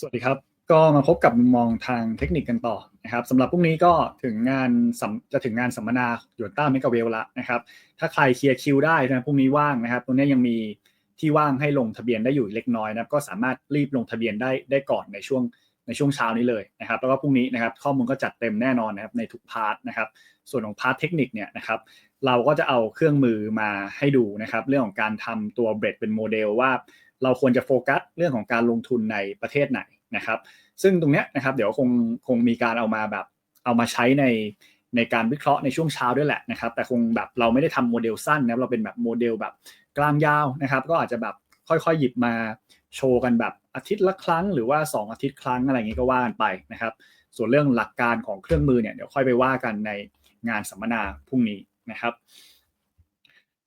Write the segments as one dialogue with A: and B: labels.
A: สวัสดีครับ ก็มาพบกับมุมมองทางเทคนิคกันต่อนะครับสำหรับพรุ่งนี้ก็ถึงงานจะถึงงานสัมมนาหยวนต้าเมกะเวลละนะครับ ถ้าใครเคลียร์คิวได้นะพรุ่งนี้ว่างนะครับตรงนี้ยังมีที่ว่างให้ลงทะเบียนได้อยู่เล็กน้อยนะครับก็สามารถรีบลงทะเบียนได้ได้ก่อนในช่วงในช่วงเช้านี้เลยนะครับ แล้วก็พรุ่งนี้นะครับข้อมูลก็จัดเต็มแน่นอนนะครับในทุกพาร์ทนะครับ ส่วนของพาร์ทเทคนิคเนี่ยนะครับ เราก็จะเอาเครื่องมือมาให้ดูนะครับ เรื่องของการทำตัวเบรดเป็นโมเดลว่า เราควรจะโฟกัสเรื่องของการลงทุนในประเทศไหนนะครับ ซึ่งตรงเนี้ยนะครับเดี๋ยวคงคงมีการเอามาแบบเอามาใช้ในในการวิเคราะห์ในช่วงเช้าด้วยแหละนะครับ แต่คงแบบเราไม่ได้ทำโมเดลสั้นนะเราเป็นแบบโมเดลแบบกลางยาวนะครับ ก็อาจจะแบบค่อยๆหยิบมาโชว์กันแบบอาทิตย์ละครั้งหรือว่า 2 อาทิตย์ครั้งอะไรอย่างนี้ก็ว่ากันไปนะครับ ส่วนเรื่องหลักการของเครื่องมือเนี่ยเดี๋ยวค่อยไปว่ากันในงานสัมมนาพรุ่งนี้นะครับ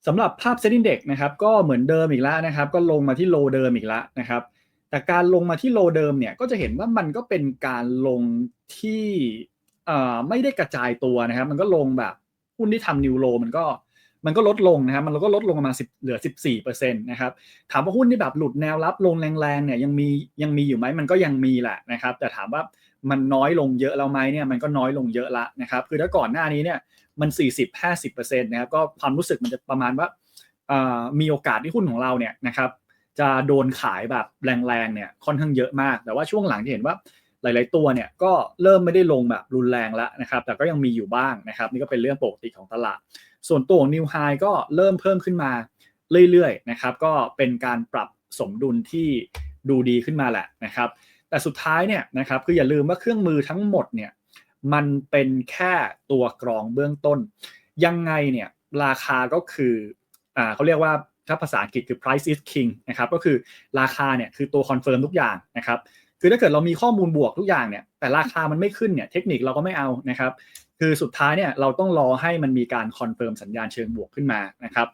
A: สำหรับภาพเซ็นดิ้งเด็กนะครับก็เหมือนเดิมอีกแล้วนะครับ ก็ลงมาที่โลเดิมอีกแล้วนะครับ แต่การลงมาที่โลเดิมเนี่ยก็จะเห็นว่ามันก็เป็นการลงที่ไม่ได้กระจายตัวนะครับ มันก็ลงแบบหุ้นที่ทำนิวโลมันก็ มันก็ลดลงนะครับมันก็ลดลงมาสิบเหลือ 14%นะครับถามว่าหุ้นที่แบบหลุดแนวรับลงแรงๆเนี่ยยังมียังมีอยู่ไหมมันก็ยังมีแหละนะครับแต่ถามว่ามันน้อยลงเยอะแล้วไหมเนี่ยมันก็น้อยลงเยอะละนะครับคือถ้าก่อนหน้านี้เนี่ยมัน 40-50%นะครับก็ความรู้สึกมันจะประมาณว่ามีโอกาสที่หุ้นของเราเนี่ยนะครับจะโดนขายแบบแรงๆเนี่ยค่อนข้างเยอะมาก แต่ว่าช่วงหลังที่เห็นว่าหลาย ๆ ตัวเนี่ยก็เริ่มไม่ได้ลงแบบรุนแรงแล้วนะครับ แต่ก็ยังมีอยู่บ้างนะครับ นี่ก็เป็นเรื่องปกติของตลาด ส่วนตัวของนิวไฮก็เริ่มเพิ่มขึ้นมาเรื่อยๆนะครับ ก็เป็นการปรับสมดุลที่ดูดีขึ้นมาแหละนะครับ แต่สุดท้ายเนี่ยนะครับคืออย่าลืมว่าเครื่องมือทั้งหมดเนี่ยมันเป็นแค่ตัวกรองเบื้องต้น ยังไงเนี่ยราคาก็คืออ่าเขาเรียกว่าถ้าภาษาอังกฤษคือ price is king นะครับก็คือราคาเนี่ยคือตัวคอนเฟิร์มทุกอย่างนะครับคือถ้าเกิดเรามีข้อมูลบวกทุกอย่างเนี่ยแต่ราคามันไม่ขึ้นเนี่ยเทคนิคเราก็ไม่เอานะครับ คือสุดท้ายเนี่ยเราต้องรอให้มันมีการคอนเฟิร์มสัญญาณเชิงบวกขึ้นมานะครับ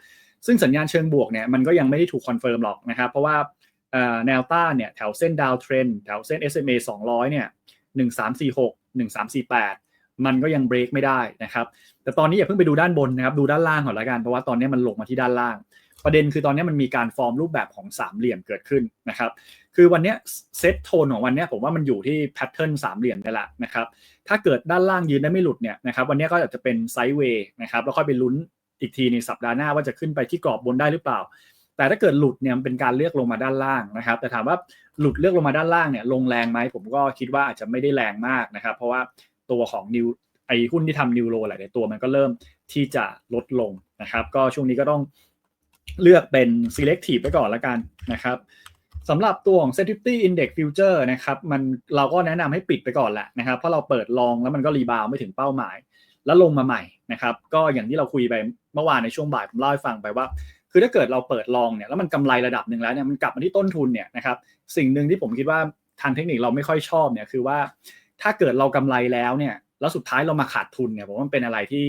A: ซึ่งสัญญาณเชิงบวกเนี่ยมันก็ยังไม่ได้ถูกคอนเฟิร์มหรอกนะครับเพราะว่าแนวต้านเนี่ยแถวเส้นดาวเทรนแถวเส้น SMA 200เนี่ย1346 1348 มันก็ยังเบรกไม่ได้นะครับแต่ตอนนี้อย่าเพิ่งไปดูด้านบนนะครับดูด้านล่างก่อนละกันเพราะว่าตอนนี้มันลงมาที่ด้านล่าง ประเด็นคือตอนนี้มันมีการฟอร์มรูปแบบของสามเหลี่ยมเกิดขึ้นนะครับ คือวันนี้เซตโทนของวันนี้ผมว่ามันอยู่ที่แพทเทิร์นสามเหลี่ยมนี่แหละนะครับถ้าเกิดด้านล่างยืนได้ไม่หลุดเนี่ยนะครับวันนี้ก็อาจจะเป็นไซด์เวย์นะครับแล้วค่อยไปลุ้นอีกทีในสัปดาห์หน้าว่าจะขึ้นไปที่กรอบบนได้หรือเปล่า แต่ถ้าเกิดหลุดเนี่ยเป็นการเลือกลงมาด้านล่างนะครับ แต่ถามว่าหลุดเลือกลงมาด้านล่างเนี่ยลงแรงไหมผมก็คิดว่าอาจจะไม่ได้แรงมากนะครับ เพราะว่าตัวของนิวไอหุ้นที่ทำนิวโรหลายตัวมันก็เริ่มที่จะลดลงนะครับ ก็ช่วงนี้ก็ต้องเลือกเป็น selective ไปก่อนละกันนะครับ สำหรับตัวของ s e t i t y index future นะครับมันเราก็แนะนำให้ปิดไปก่อนแหละนะครับเพราะเราเปิดลองแล้วมันก็รีบาวไม่ถึงเป้าหมาย แล้วลงมาใหม่นะครับก็อย่างที่เราคุยไปเมื่อวานในช่วงบ่ายผมเล่าให้ฟังไปว่า คือถ้าเกิดเราเปิดลองเนี่ยแล้วมันกำไรระดับหนึ่งแล้วเนี่ยมันกลับมาที่ต้นทุนเนี่ยนะครับสิ่งหนึ่งที่ผมคิดว่าทางเทคนิคเราไม่ค่อยชอบเนี่ยคือว่า ถ้าเกิดเรากำไรแล้วเนี่ยแล้วสุดท้ายเรามาขาดทุนเนี่ยผมว่ามันเป็นอะไรที่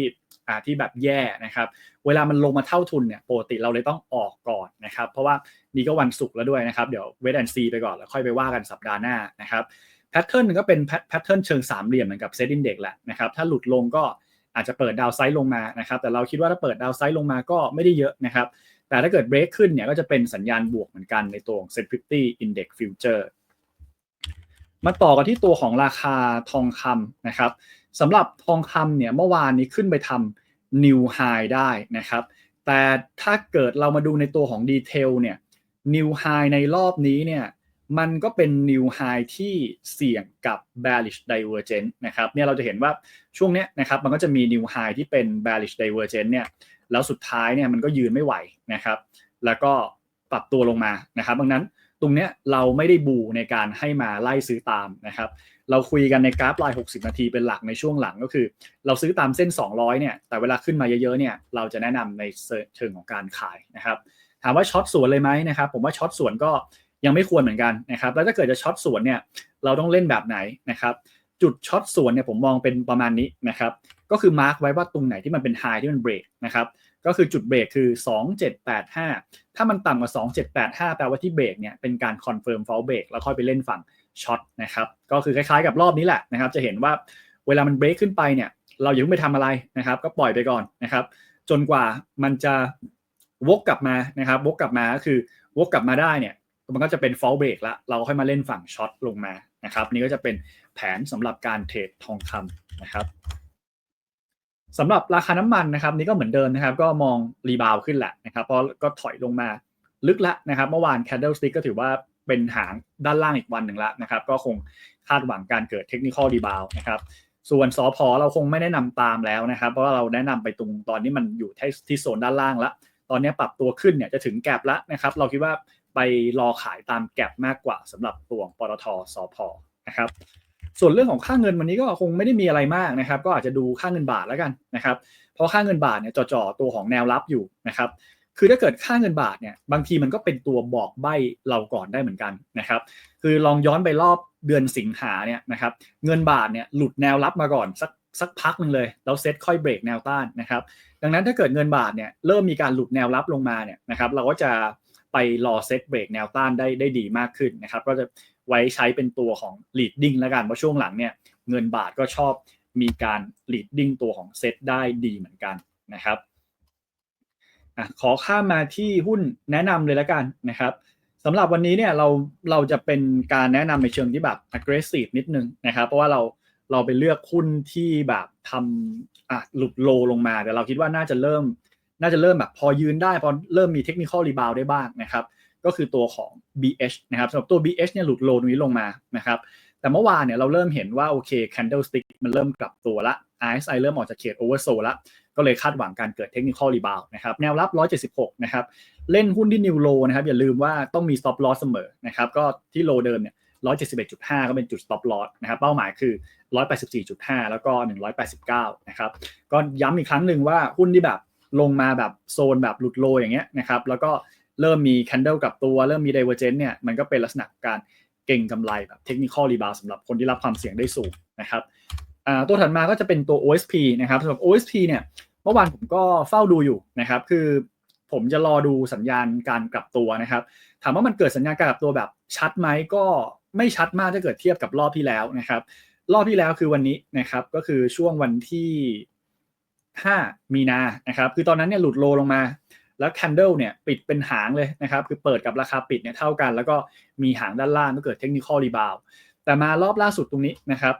A: อ่าที่แบบแย่นะครับ เวลามันลงมาเท่าทุนเนี่ยปกติเราเลยต้องออกก่อนนะครับ เพราะว่านี่ก็วันศุกร์แล้วด้วยนะครับ เดี๋ยวเวทแอนซีไปก่อนแล้วค่อยไปว่ากันสัปดาห์หน้านะครับแพทเทิร์นก็เป็นแพทเทิร์นเชิงสามเหลี่ยมเหมือนกับเซตอินเด็กแหละนะครับถ้าหลุดลงก็อาจจะเปิดดาวไซด์ลงมานะครับแต่เราคิดว่าถ้าเปิดดาวไซด์ลงมาก็ไม่ได้เยอะนะครับแต่ถ้าเกิดเบรกขึ้นเนี่ยก็จะเป็นสัญญาณบวกเหมือนกันในตัวของ Sensitivity Index Future มาต่อกันที่ตัวของราคาทองคำนะครับสำหรับทองคำเนี่ยเมื่อวานนี้ขึ้นไปทำ new high ได้นะครับ แต่ถ้าเกิดเรามาดูในตัวของดีเทลเนี่ย new high ในรอบนี้เนี่ยมันก็เป็น new high ที่เสี่ยงกับ bearish divergence นะครับเนี่ยเราจะเห็นว่าช่วงเนี้ยนะครับมันก็จะมี new high ที่เป็น bearish divergence เนี่ยแล้วสุดท้ายเนี่ยมันก็ยืนไม่ไหวนะครับแล้วก็ปรับตัวลงมานะครับดังนั้นตรงเนี้ยเราไม่ได้บูในการให้มาไล่ซื้อตามนะครับ เราคุยกันในกราฟราย 60 นาทีเป็นหลักในช่วงหลังก็คือ เราซื้อตามเส้น 200 เนี่ย แต่เวลาขึ้นมาเยอะๆ เนี่ย เราจะแนะนำในเชิงของการขายนะครับ ถามว่าช็อตสวนเลยไหมนะครับ ผมว่าช็อตสวนก็ยังไม่ควรเหมือนกันนะครับ แล้วถ้าเกิดจะช็อตสวนเนี่ย เราต้องเล่นแบบไหนนะครับ จุดช็อตสวนเนี่ยผมมองเป็นประมาณนี้นะครับ ก็คือมาร์กไว้ว่าตรงไหนที่มันเป็นไฮที่มันเบรกนะครับ ก็คือจุดเบรกคือ 2785 ถ้ามันต่ำกว่า 2785 แปลว่าที่เบรกเนี่ยเป็นการคอนเฟิร์มฟอลเบรกแล้วค่อยไปเล่นฝั่ง ช็อตนะครับก็คือคล้ายๆกับรอบนี้แหละนะครับ จะเห็นว่าเวลามันเบรกขึ้นไปเนี่ยเราอย่าเพิ่งไปทำอะไรนะครับ ก็ปล่อยไปก่อนนะครับ จนกว่ามันจะวกกลับมานะครับวกกลับมาก็คือวกกลับมาได้เนี่ยมันก็จะเป็น fall break ละเราค่อยมาเล่นฝั่งช็อตลงมานะครับ นี่ก็จะเป็นแผนสำหรับการเทรดทองคำนะครับสำหรับราคาน้ำมันนะครับ นี่ก็เหมือนเดิมนะครับ ก็มองรีบาวขึ้นแหละนะครับเพราะก็ถอยลงมาลึกละนะครับ เมื่อวาน candlestick ก็ถือว่า เป็นหางด้านล่างอีกวันหนึ่งละนะครับ ก็คงคาดหวังการเกิดเทคนิคอลรีบาวนะครับส่วนสอพอเราคงไม่แนะนำตามแล้วนะครับ เพราะเราแนะนำไปตรงตอนนี้มันอยู่ที่ที่โซนด้านล่างละตอนนี้ปรับตัวขึ้นเนี่ยจะถึงแกลบแล้วนะครับ เราคิดว่าไปรอขายตามแกลบมากกว่าสำหรับตัวปตทสอพอนะครับส่วนเรื่องของค่าเงินวันนี้ก็คงไม่ได้มีอะไรมากนะครับ ก็อาจจะดูค่าเงินบาทแล้วกันนะครับ เพราะค่าเงินบาทเนี่ยจ่อๆตัวของแนวรับอยู่นะครับ คือถ้าเกิดค่าเงินบาทเนี่ยบางทีมันก็เป็นตัวบอกใบ้เราก่อนได้เหมือนกันนะครับ คือลองย้อนไปรอบเดือนสิงหาเนี่ยนะครับเงินบาทเนี่ยหลุดแนวรับมาก่อนสักสักพักหนึ่งเลยแล้วเซตค่อยเบรกแนวต้านนะครับ ดังนั้นถ้าเกิดเงินบาทเนี่ยเริ่มมีการหลุดแนวรับลงมาเนี่ยนะครับ เราก็จะไปรอเซตเบรกแนวต้านได้ได้ดีมากขึ้นนะครับ ก็จะไว้ใช้เป็นตัวของ leading แล้วกันเพราะช่วงหลังเนี่ยเงินบาทก็ชอบมีการ leading ตัวของเซตได้ดีเหมือนกันนะครับ อะขอข้ามมาที่หุ้นแนะนำเลยแล้วกันนะครับสำหรับวันนี้เนี่ยเราเราจะเป็นการแนะนำในเชิงที่แบบ aggressive นิดนึงนะครับ เพราะว่าเราเราไปเลือกหุ้นที่แบบทำอะหลุดโลลงมาแต่เราคิดว่าน่าจะเริ่ม น่าจะเริ่มแบบพอยืนได้พอเริ่มมีเทคนิคอลรีบาวได้บ้างนะครับ ก็คือตัวของ BH นะครับสำหรับตัว BH เนี่ยหลุดโลนี้ลงมานะครับแต่เมื่อวานเนี่ยเราเริ่มเห็นว่าโอเค candlestick มันเริ่มกลับตัวละ RSI เริ่มออกจากเขต oversold ละ ก็เลยคาดหวังการเกิดเทคนิคอลรีบาวนะครับแนวรับ 176 นะครับ เล่นหุ้นที่ new low นะครับอย่าลืมว่าต้องมี stop loss เสมอนะครับก็ที่โลเดิมเนี่ย171.5 ก็เป็นจุด stop loss นะครับเป้าหมายคือ 184.5 แล้วก็ 189 นะครับก็ย้ำอีกครั้งหนึ่งว่าหุ้นที่แบบลงมาแบบโซนแบบหลุดโลอย่างเงี้ยนะครับแล้วก็เริ่มมี candle กับตัว เริ่มมี divergence เนี่ยมันก็เป็นลักษณะการเก่งกำไรแบบเทคนิคอลรีบาวสำหรับคนที่รับความเสี่ยงได้สูงนะครับตัวถัดมาก็จะเป็นตัว OSP นะครับสำหรับ OSP เนี่ย มื่อวานผมก็เฝ้าดูอยู่นะครับ คือผมจะรอดูสัญญาณการกลับตัวนะครับ ถามว่ามันเกิดสัญญาณการกลับตัวแบบชัดไหมก็ไม่ชัดมากถ้าเกิดเทียบกับรอบที่แล้วนะครับ รอบที่แล้วคือวันนี้นะครับ ก็คือช่วงวันที่ 5 มีนานะครับ คือตอนนั้นเนี่ยหลุดโลลงมา แล้ว candle เนี่ยปิดเป็นหางเลยนะครับ คือเปิดกับราคาปิดเนี่ยเท่ากัน แล้วก็มีหางด้านล่างก็เกิดเทคนิคอลรีบาวแต่มารอบล่าสุดตรงนี้นะครับ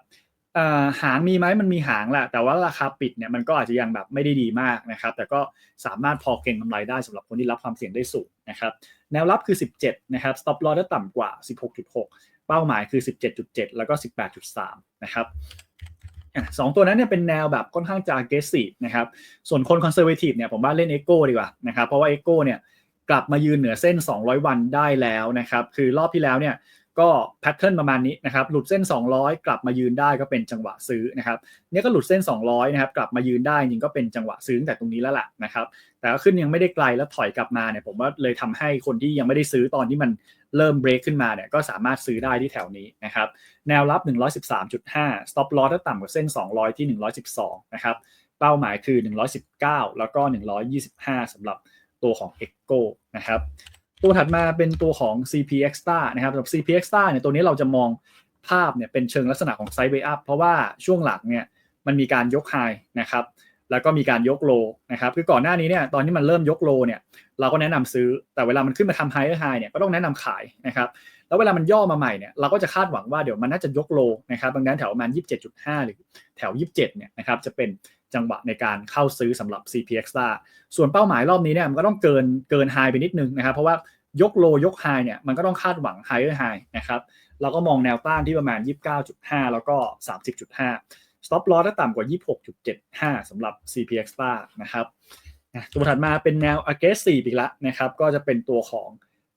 A: หางมีไหมมันมีหางแหละแต่ว่าราคาปิดเนี่ยมันก็อาจจะยังแบบไม่ได้ดีมากนะครับ แต่ก็สามารถพอเก็งกำไรได้สำหรับคนที่รับความเสี่ยงได้สูงนะครับ แนวรับคือ 17 นะครับ stop loss ได้ต่ำกว่า 16.6 เป้าหมายคือ 17.7 แล้วก็ 18.3 นะครับสองตัวนั้นเนี่ยเป็นแนวแบบค่อนข้างจะ aggressive นะครับ ส่วนคน conservative เนี่ยผมว่าเล่น Echo ดีกว่านะครับ เพราะว่า Echo เนี่ยกลับมายืนเหนือเส้น 200 วันได้แล้วนะครับ คือรอบที่แล้วเนี่ย ก็แพทเทิร์นประมาณนี้นะครับหลุดเส้น 200 กลับมายืนได้ก็เป็นจังหวะซื้อนะครับเนี่ยก็หลุดเส้น 200นะครับกลับมายืนได้จริงก็เป็นจังหวะซื้อแต่ตรงนี้แล้วแหละนะครับแต่ก็ขึ้นยังไม่ได้ไกลแล้วถอยกลับมาเนี่ยผมว่าเลยทำให้คนที่ยังไม่ได้ซื้อตอนที่มันเริ่มเบรกขึ้นมาเนี่ยก็สามารถซื้อได้ที่แถวนี้นะครับแนวรับ 113.5 stop loss ถ้าต่ำกว่าเส้น 200 ที่ 112นะครับเป้าหมายคือ 119 แล้วก็ 125สำหรับตัวของ Echo นะครับ ตัวถัดมาเป็นตัวของ CP Extra นะครับสำหรับ CP Extra เนี่ยตัวนี้เราจะมองภาพเนี่ยเป็นเชิงลักษณะของไซด์เวย์อัพเพราะว่าช่วงหลังเนี่ยมันมีการยกไฮนะครับแล้วก็มีการยกโลนะครับคือก่อนหน้านี้เนี่ยตอนที่มันเริ่มยกโลเนี่ยเราก็แนะนำซื้อแต่เวลามันขึ้นมาทำไฮเออร์ไฮเนี่ยก็ต้องแนะนำขายนะครับแล้วเวลามันย่อมาใหม่เนี่ยเราก็จะคาดหวังว่าเดี๋ยวมันน่าจะยกโลนะครับดังนั้นแถวประมาณ 27.5 หรือแถว 27เนี่ยนะครับจะเป็น จังหวะในการเข้าซื้อสำหรับ CPX ส่วนเป้าหมายรอบนี้เนี่ยมันก็ต้องเกินเกินไฮไปนิดนึงนะครับ เพราะว่ายกโลยกไฮเนี่ยมันก็ต้องคาดหวังไฮเออร์ไฮนะครับเราก็มองแนวต้านที่ประมาณ 29.5 แล้วก็ 30.5 stop loss ถ้าต่ำกว่า 26.75สำหรับ CPX นะครับตัวถัดมาเป็นแนว aggressive อีกแล้วนะครับก็จะเป็นตัวของ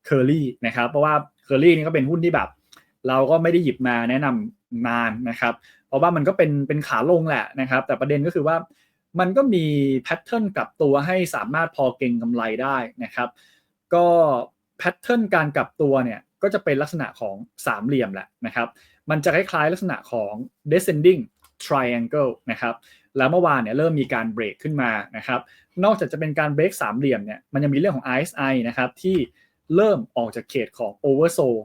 A: Curly นะครับเพราะว่า Curly นี่ก็เป็นหุ้นที่แบบ เราก็ไม่ได้หยิบมาแนะนำนานนะครับ เพราะว่ามันก็เป็นเป็นขาลงแหละนะครับ แต่ประเด็นก็คือว่ามันก็มีแพทเทิร์นกลับตัวให้สามารถพอเก่งกำไรได้นะครับ ก็แพทเทิร์นการกลับตัวเนี่ยก็จะเป็นลักษณะของสามเหลี่ยมแหละนะครับ มันจะคล้ายๆลักษณะของ descending triangle นะครับ แล้วเมื่อวานเนี่ยเริ่มมีการเบรกขึ้นมานะครับ นอกจากจะเป็นการเบรกสามเหลี่ยมเนี่ย มันยังมีเรื่องของ RSI นะครับที่เริ่มออกจากเขตของ oversold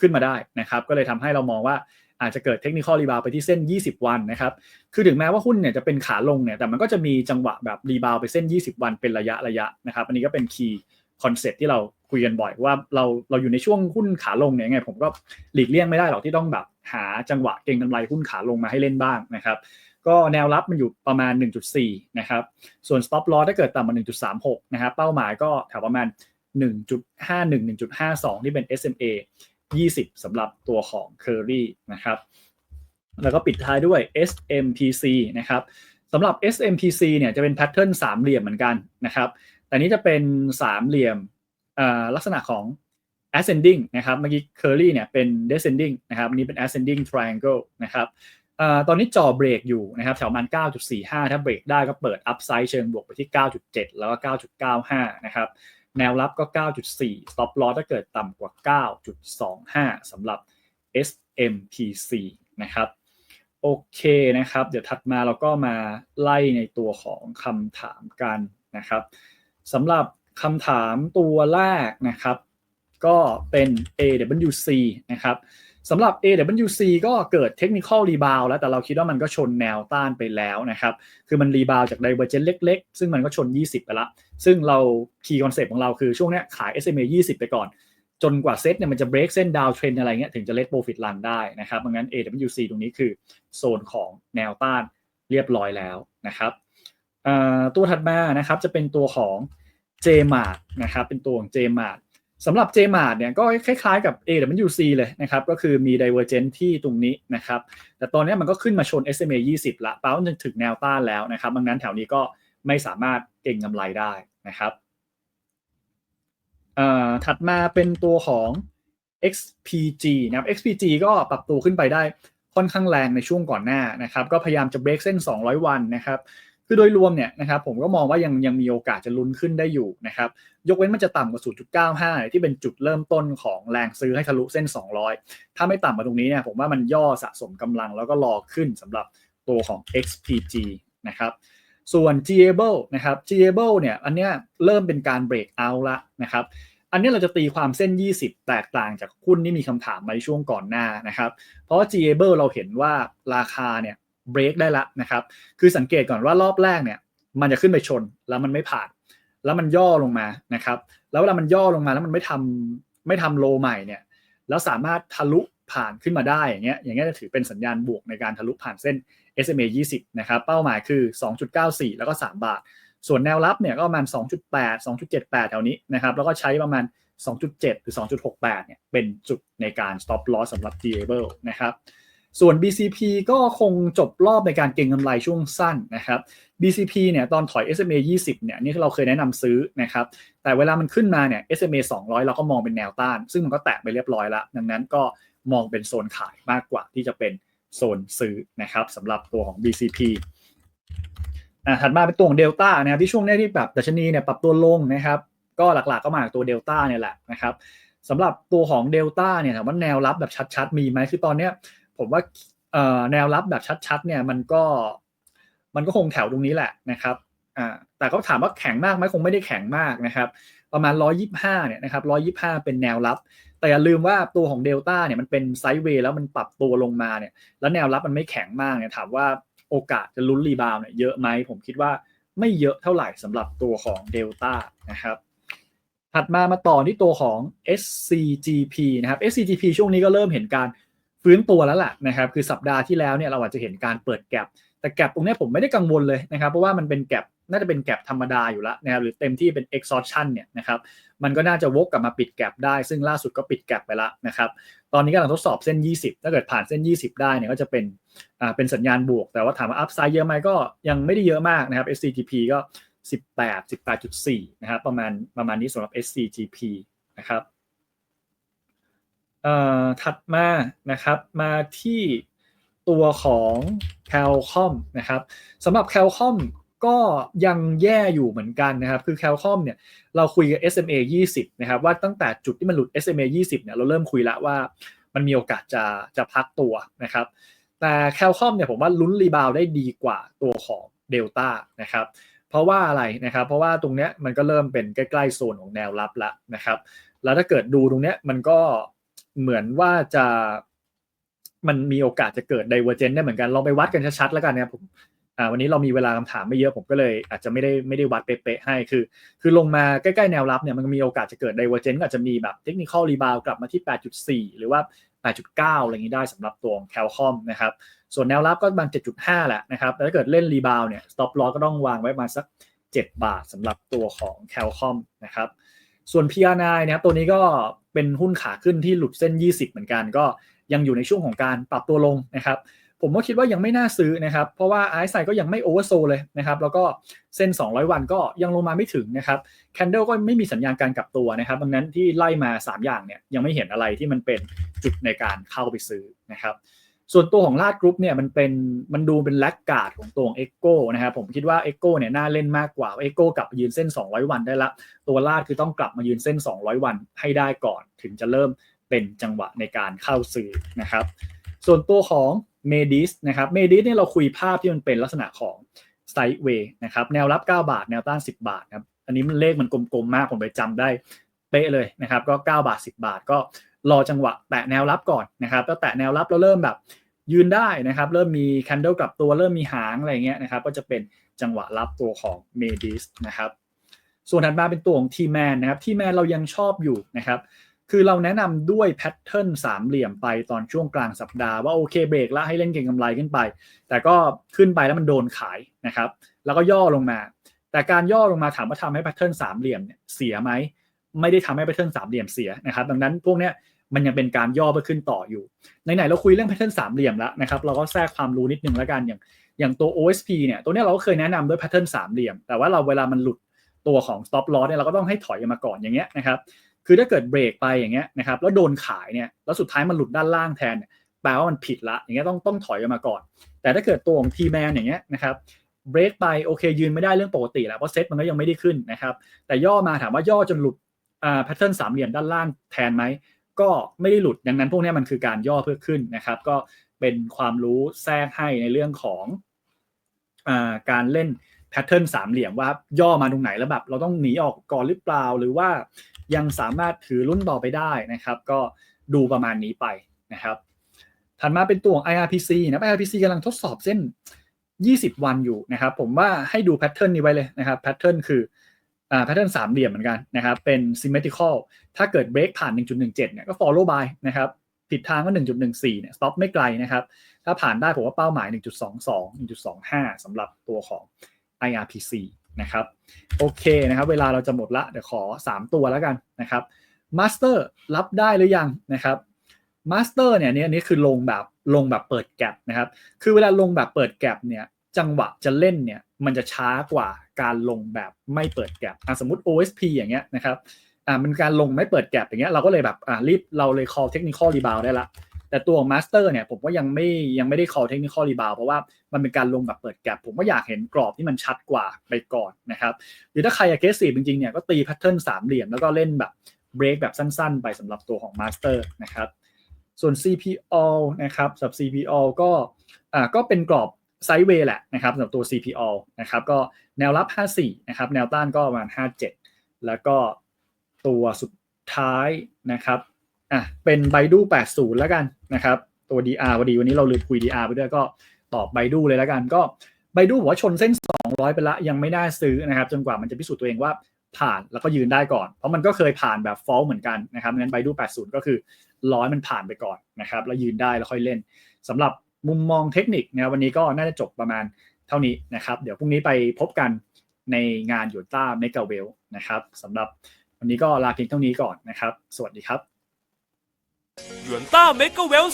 A: ขึ้นมาได้นะครับ ก็เลยทำให้เรามองว่า อาจจะเกิดเทคนิคอลรีบาวไปที่เส้น 20 วันนะครับ คือถึงแม้ว่าหุ้นเนี่ยจะเป็นขาลงเนี่ย แต่มันก็จะมีจังหวะแบบรีบาวไปเส้น 20 วันเป็นระยะระยะนะครับ อันนี้ก็เป็นคีย์คอนเซ็ปที่เราคุยกันบ่อยว่าเราเราอยู่ในช่วงหุ้นขาลงเนี่ยไงผมก็หลีกเลี่ยงไม่ได้หรอกที่ต้องแบบหาจังหวะเก็งกำไรหุ้นขาลงมาให้เล่นบ้างนะครับ ก็แนวรับมันอยู่ประมาณ 1.4 นะครับ ส่วน stop loss ถ้าเกิดต่ำกว่า 1.36 นะครับ เป้าหมายก็แถวประมาณ1.51 1.52 ที่เป็น SMA 20สำหรับตัวของ Curry นะครับ แล้วก็ปิดท้ายด้วย SMPC นะครับสำหรับ SMPC เนี่ยจะเป็นแพทเทิร์นสามเหลี่ยมเหมือนกันนะครับ แต่นี้จะเป็นสามเหลี่ยมลักษณะของ ascending นะครับ เมื่อกี้ curly เนี่ยเป็น descending นะครับนี้เป็น ascending triangle นะครับตอนนี้จอเบรกอยู่นะครับแถวมัน 9.45 ถ้าเบรกได้ก็เปิด upside เชิงบวกไปที่ 9.7 แล้วก็ 9.95 นะครับ แนวรับก็ 9.4 stop loss ถ้าเกิดต่ำกว่า 9.25สำหรับ SMPC นะครับโอเคนะครับ เดี๋ยวถัดมาเราก็มาไล่ในตัวของคำถามกันนะครับสำหรับคำถามตัวแรกนะครับ ก็เป็น AWC นะครับสำหรับ AWC ก็เกิดเทคนิคอลรีบาวแล้วแต่เราคิดว่ามันก็ชนแนวต้านไปแล้วนะครับ คือมันรีบาวจากไดเวอร์เจนเล็กๆ ซึ่งมันก็ชน 20 ไปละ ซึ่งเราคีย์คอนเซปต์ของเราคือช่วงนี้ขาย SMA 20 ไปก่อน จนกว่าเซตเนี่ยมันจะ break เส้นดาวเทรนอะไรเงี้ยถึงจะ let profit run ได้นะครับดังนั้น AWC ตรงนี้คือโซนของแนวต้านเรียบร้อยแล้วนะครับตัวถัดมานะครับจะเป็นตัวของ JMart นะครับเป็นตัวของ JMart สำหรับ JMart เนี่ยก็คล้ายๆกับ AWC เลยนะครับ ก็คือมี divergence ที่ตรงนี้นะครับ แต่ตอนนี้มันก็ขึ้นมาชน SMA 20 ละแปลว่าจะถึงแนวต้านแล้วนะครับดังนั้นแถวนี้ก็ไม่สามารถเก็งกำไรได้นะครับถัดมาเป็นตัวของ XPG นะครับ XPG ก็ปรับตัวขึ้นไปได้ค่อนข้างแรงในช่วงก่อนหน้านะครับ ก็พยายามจะเบรกเส้น 200 วันนะครับ คือโดยรวมเนี่ยนะครับผมก็มองว่ายังยังมีโอกาสจะลุ้นขึ้นได้อยู่นะครับยกเว้นมันจะต่ำกว่า 0.95 ที่เป็นจุดเริ่มต้นของแรงซื้อให้ทะลุเส้น 200 ถ้าไม่ต่ำกว่าตรงนี้เนี่ยผมว่ามันย่อสะสมกำลังแล้วก็รอขึ้นสำหรับตัวของ XPG นะครับส่วน g a b l e นะครับ g a b l e เนี่ยอันเนี้ยเริ่มเป็นการเบรกเอาละนะครับอันนี้เราจะตีความเส้น 20 แตกต่างจากหุ้นที่มีคำถามมาในช่วงก่อนหน้านะครับ เพราะ g a b l e เราเห็นว่าราคาเนี่ย เบรกได้ละนะครับ คือสังเกตก่อนว่ารอบแรกเนี่ยมันจะขึ้นไปชนแล้วมันไม่ผ่าน แล้วมันย่อลงมานะครับ แล้วเวลามันย่อลงมาแล้วมันไม่ทำไม่ทำโลใหม่เนี่ยแล้วสามารถทะลุผ่านขึ้นมาได้อย่างเงี้ยอย่างเงี้ยจะถือเป็นสัญญาณบวกในการทะลุผ่านเส้น SMA 20 นะครับ เป้าหมายคือ 2.94 แล้วก็ 3 บาท ส่วนแนวรับเนี่ยก็ประมาณ 2.8 2.78 แถวนี้นะครับ แล้วก็ใช้ประมาณ 2.7 หรือ 2.68 เนี่ย เป็นจุดในการ stop loss สำหรับ d a b l e นะครับ ส่วน BCP ก็คงจบรอบในการเก็งกำไรช่วงสั้นนะครับ BCP เนี่ยตอนถอย SMA 20 เนี่ยนี่เราเคยแนะนำซื้อนะครับ แต่เวลามันขึ้นมาเนี่ย SMA 200 เราก็มองเป็นแนวต้าน ซึ่งมันก็แตะไปเรียบร้อยแล้ว ดังนั้นก็มองเป็นโซนขายมากกว่าที่จะเป็นโซนซื้อนะครับสำหรับตัวของ BCP อ่าถัดมาเป็นตัวของเดลต้านะครับที่ช่วงนี้ที่แบบดัชนีเนี่ยปรับตัวลงนะครับก็หลักๆก็มาจากตัวเดลต้าเนี่ยแหละนะครับสำหรับตัวของเดลต้าเนี่ยถามว่าแนวรับแบบชัดๆ มีไหมคือตอนเนี้ย ผมว่าแนวรับแบบชัดๆ เนี่ยมันก็มันก็คงแถวตรงนี้แหละนะครับอ่าแต่ก็ถามว่าแข็งมากไหมคงไม่ได้แข็งมากนะครับ ประมาณ 125 เนี่ยนะครับ 125 เป็นแนวรับ แต่อย่าลืมว่าตัวของเดลต้าเนี่ยมันเป็นไซด์เวย์แล้วมันปรับตัวลงมาเนี่ย แล้วแนวรับมันไม่แข็งมากเนี่ยถามว่าโอกาสจะลุ้นรีบาวเนี่ยเยอะไหมผมคิดว่าไม่เยอะเท่าไหร่สำหรับตัวของเดลต้านะครับถัดมามาต่อที่ตัวของ SCGP นะครับ SCGP ช่วงนี้ก็เริ่มเห็นการ ฟื้นตัวแล้วแหละนะครับคือสัปดาห์ที่แล้วเนี่ยเราอาจจะเห็นการเปิดแกลบแต่แกลบตรงนี้ผมไม่ได้กังวลเลยนะครับเพราะว่ามันเป็นแกลบน่าจะเป็นแกลบธรรมดาอยู่แล้วนะครับหรือเต็มที่เป็น exhaustion เนี่ยนะครับมันก็น่าจะวกกลับมาปิดแกลบได้ ซึ่งล่าสุดก็ปิดแกลบไปแล้วนะครับตอนนี้กำลังทดสอบเส้น 20 ถ้าเกิดผ่านเส้น 20 ได้เนี่ยก็จะเป็นอ่าเป็นสัญญาณบวก แต่ว่าถามว่าอัพไซด์เยอะไหมก็ยังไม่ได้เยอะมากนะครับ SCGP ก็ 18 18.4 นะครับประมาณประมาณนี้สำหรับ SCGP นะครับ ถัดมานะครับมาที่ตัวของแคลคอมนะครับสำหรับแคลคอมก็ยังแย่อยู่เหมือนกันนะครับ คือแคลคอมเนี่ยเราคุยกับ SMA 20 นะครับ ว่าตั้งแต่จุดที่มันหลุด SMA 20 เนี่ยเราเริ่มคุยล้วว่ามันมีโอกาสจะจะพักตัวนะครับ แต่แคลคอมเนี่ยผมว่าลุ้นรีบาวได้ดีกว่าตัวของเดลต้านะครับ เพราะว่าอะไรนะครับ เพราะว่าตรงเนี้ยมันก็เริ่มเป็นใกล้ๆโซนของแนวรับล้วนะครับ แล้วถ้าเกิดดูตรงเนี้ยมันก็ เหมือนว่าจะมันมีโอกาสจะเกิดไดเวอร์เจนได้เหมือนกันลองไปวัดกันชัดๆแล้วกันนะครับผมวันนี้เรามีเวลาคำถามไม่เยอะผมก็เลยอาจจะไม่ได้ไม่ได้วัดเป๊ะๆให้คือ คือลงมาใกล้ๆแนวรับเนี่ยมันมีโอกาสจะเกิด divergence ก็อาจจะมีแบบ technical rebound กลับมาที่ 8.4 หรือว่า 8.9 อะไรอย่างนี้ได้สำหรับตัวแคลคอมนะครับส่วนแนวรับก็ประมาณ7.5 แหละนะครับแต่ถ้าเกิดเล่นรีบาวเนี่ย stop loss ก็ต้องวางไว้มาสัก 7 บาทสำหรับตัวของแคลคอมนะครับ ส่วน PR9 นะครับตัวนี้ก็เป็นหุ้นขาขึ้นที่หลุดเส้น 20 เหมือนกัน ก็ยังอยู่ในช่วงของการปรับตัวลงนะครับผมก็คิดว่ายังไม่น่าซื้อนะครับ เพราะว่าไอซ์ไซก็ยังไม่โอเวอร์โซเลยนะครับ แล้วก็เส้น 200 วันก็ยังลงมาไม่ถึงนะครับแคนเดลก็ไม่มีสัญญาณการกลับตัวนะครับดังนั้นที่ไล่มา 3 อย่างเนี่ยยังไม่เห็นอะไรที่มันเป็นจุดในการเข้าไปซื้อนะครับ ส่วนตัวของลาดกรุ๊ปเนี่ยมันเป็นมันดูเป็นแลกการ์ดของตัวของเอ็กโก้นะครับผมคิดว่าเอ็กโก้เนี่ยน่าเล่นมากกว่าเอ็กโก้กลับมายืนเส้น 200 วันได้ละ ตัวลาดคือต้องกลับมายืนเส้น 200 วันให้ได้ก่อน ถึงจะเริ่มเป็นจังหวะในการเข้าซื้อนะครับ ส่วนตัวของเมดิสนะครับเมดิสเนี่ยเราคุยภาพที่มันเป็นลักษณะของไซด์เวย์นะครับแนวรับ 9 บาท แนวต้าน 10 บาทครับอันนี้มันเลขมันกลมๆมากผมไปจำได้เป๊ะเลยนะครับก็ 9 บาท 10 บาทก็ รอจังหวะแตะแนวรับก่อนนะครับแล้วแตะแนวรับแล้วเริ่มแบบยืนได้นะครับเริ่มมีคันเดลกลับตัวเริ่มมีหางอะไรเงี้ยนะครับก็จะเป็นจังหวะรับตัวของเมดิสนะครับส่วนถัดมาเป็นตัวของทีแมนนะครับทีแมนเรายังชอบอยู่นะครับคือเราแนะนำด้วยแพทเทิร์นสามเหลี่ยมไปตอนช่วงกลางสัปดาห์ว่าโอเคเบรกแล้วให้เล่นเก็งกำไรขึ้นไป แต่ก็ขึ้นไปแล้วมันโดนขายนะครับแล้วก็ย่อลงมา แต่การย่อลงมาถามว่าทำให้แพทเทิร์นสามเหลี่ยมเนี่ยเสียไหม ไม่ได้ทำให้แพทเทิร์นสามเหลี่ยมเสียนะครับ ดังนั้นพวกเนี้ยมันยังเป็นการย่อเพื่อขึ้นต่ออยู่ไหนๆเราคุยเรื่องแพทเทิร์นสามเหลี่ยมแล้วนะครับเราก็แทรกความรู้นิดนึงแล้วกันอย่างอย่างตัว OSP เนี่ยตัวเนี้ยเราก็เคยแนะนำด้วยแพทเทิร์นสามเหลี่ยม แต่ว่าเราเวลามันหลุดตัวของ stop loss เนี่ยเราก็ต้องให้ถอยมาก่อนอย่างเงี้ยนะครับคือถ้าเกิดเบรกไปอย่างเงี้ยนะครับแล้วโดนขายเนี่ยแล้วสุดท้ายมันหลุดด้านล่างแทนแปลว่ามันผิดละอย่างเงี้ยต้องต้องถอยออกมาก่อน แต่ถ้าเกิดตัวของทีแมนอย่างเงี้ยนะครับเบรกไปโอเคยืนไม่ได้เรื่องปกติแหละเพราะเซ็ตมันก็ยังไม่ได้ขึ้นนะครับแต่ย่อมาถามว่าย่อจนหลุด แพทเทิร์นสามเหลี่ยมด้านล่างแทนไหมก็ไม่ได้หลุดดังนั้นพวกนี้มันคือการย่อเพื่อขึ้นนะครับ ก็เป็นความรู้แทรกให้ในเรื่องของอการเล่นแพทเทิร์นสามเหลี่ยมว่าย่อมาตรงไหนแล้วแบบเราต้องหนีออกก่อนหรือเปล่า หรือว่ายังสามารถถือรุ่นต่อไปได้นะครับ ก็ดูประมาณนี้ไปนะครับถัดมาเป็นตัวของ IRPC นะ IRPC กำลังทดสอบเส้น 20 วันอยู่นะครับ ผมว่าให้ดูแพทเทิร์นนี้ไว้เลยนะครับแพทเทิร์นคือ แพทเทิร์นสามเหลี่ยมเหมือนกันนะครับเป็น symmetrical ถ้าเกิดเบรกผ่าน 1.17เนี่ยก็ follow by นะครับผิดทางก็ 1.14เนี่ย stop ไม่ไกลนะครับ ถ้าผ่านได้ผมว่าเป้าหมาย 1.22 1.25สำหรับตัวของ IRPC นะครับโอเคนะครับ เวลาเราจะหมดละเดี๋ยวขอ 3 ตัวแล้วกันนะครับ Master รับได้หรือยังนะครับ Master เนี่ยนี่นนี้คือลงแบบลงแบบเปิดแกลบนะครับ คือเวลาลงแบบเปิดแกลบเนี่ย จังหวะจะเล่นเนี่ยมันจะช้ากว่าการลงแบบไม่เปิดแกลบสมมติ OSP อย่างเงี้ยนะครับอ่ามันการลงไม่เปิดแกลบอย่างเงี้ยเราก็เลยแบบอ่ารีบเราเลย call technical rebound ได้ละแต่ตัวของ Master เนี่ยผมว่ายังไม่ยังไม่ได้ call technical rebound เพราะว่ามันเป็นการลงแบบเปิดแกลบผมก็อยากเห็นกรอบที่มันชัดกว่าไปก่อนนะครับหรือถ้าใคร aggressive จริงๆเนี่ยก็ตีแพทเทิร์นสามเหลี่ยมแล้วก็เล่นแบบ break แบบสั้นๆ ไปสำหรับตัวของ Master นะครับส่วน CPO นะครับสำหรับ CPO ก็อ่าก็เป็นกรอบ ไซด์เวย์แหละนะครับสำหรับตัว CPO นะครับก็แนวรับ 54 นะครับ แนวต้านก็ประมาณ 57 แล้วก็ตัวสุดท้ายนะครับอะเป็นไบดู80 แล้วกันนะครับตัว DR พอดีวันนี้เราลืมคุย DR ไปด้วยก็ตอบไบดูเลยแล้วกันก็ไบดูบอกว่าชนเส้น 200 ไปละยังไม่ได้ซื้อนะครับ จนกว่ามันจะพิสูจน์ตัวเองว่าผ่านแล้วก็ยืนได้ก่อน เพราะมันก็เคยผ่านแบบฟอลเหมือนกันนะครับงั้นไบดู80 ก็คือร้อยมันผ่านไปก่อนนะครับแล้วยืนได้แล้วค่อยเล่นสำหรับ มุมมองเทคนิคนะวันนี้ก็น่าจะจบประมาณเท่านี้นะครับ เดี๋ยวพรุ่งนี้ไปพบกันในงานยูต้าเมกาเวลนะครับสำหรับวันนี้ก็ลาเพียงเท่านี้ก่อนนะครับ สวัสดีครับ
B: หยวนต้าเมกะเวล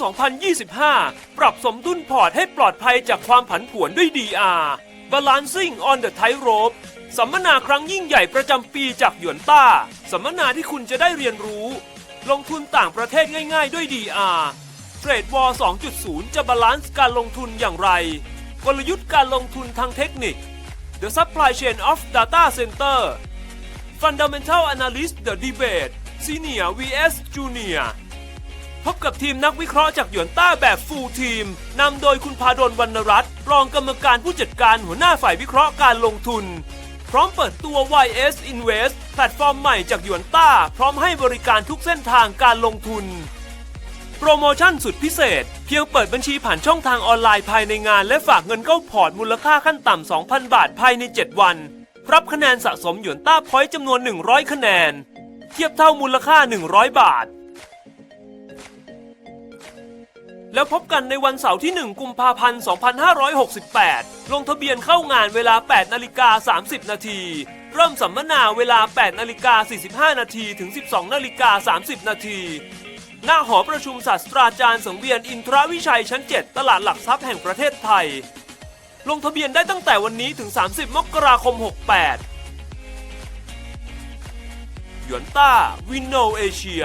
B: 2025 ปรับสมดุลพอร์ตให้ปลอดภัยจากความผันผวนด้วย DR Balancing on the Tightrope สัมมนาครั้งยิ่งใหญ่ประจำปีจากหยวนต้า สัมมนาที่คุณจะได้เรียนรู้ ลงทุนต่างประเทศง่ายๆด้วย DR เทรดวอล2.0 จะบาลานซ์การลงทุนอย่างไร กลยุทธ์การลงทุนทางเทคนิค The Supply Chain of Data Center Fundamental Analyst The Debate Senior vs Junior พบกับทีมนักวิเคราะห์จากหยวนต้าแบบฟูลทีมนำโดยคุณพาดลวรรณรัตน์รองกรรมการผู้จัดการหัวหน้าฝ่ายวิเคราะห์การลงทุน พร้อมเปิดตัว YS Invest แพลตฟอร์มใหม่จากหยวนต้า พร้อมให้บริการทุกเส้นทางการลงทุน โปรโมชั่นสุดพิเศษ เพียงเปิดบัญชีผ่านช่องทางออนไลน์ภายในงาน และฝากเงินเข้าพอร์ตมูลค่าขั้นต่ำ 2,000 บาทภายใน 7 วัน รับคะแนนสะสมหยวนต้าพอยต์จำนวน 100 คะแนน เทียบเท่ามูลค่า 100 บาท แล้วพบกันในวันเสาร์ที่ 1 กุมภาพันธ์ 2568 ลงทะเบียนเข้างานเวลา 8 นาฬิกา 30 นาทีเริ่มสัมมนาเวลา 8 นาฬิกา 45 นาที ถึง 12 นาฬิกา 30 นาที หน้าหอประชุมศาสตราจารย์สังเวียนอินทรวิชัยชั้น 7 ตลาดหลักทรัพย์แห่งประเทศไทย ลงทะเบียนได้ตั้งแต่วันนี้ถึง 30 มกราคม 68 หยวนต้า วินโนเอเชีย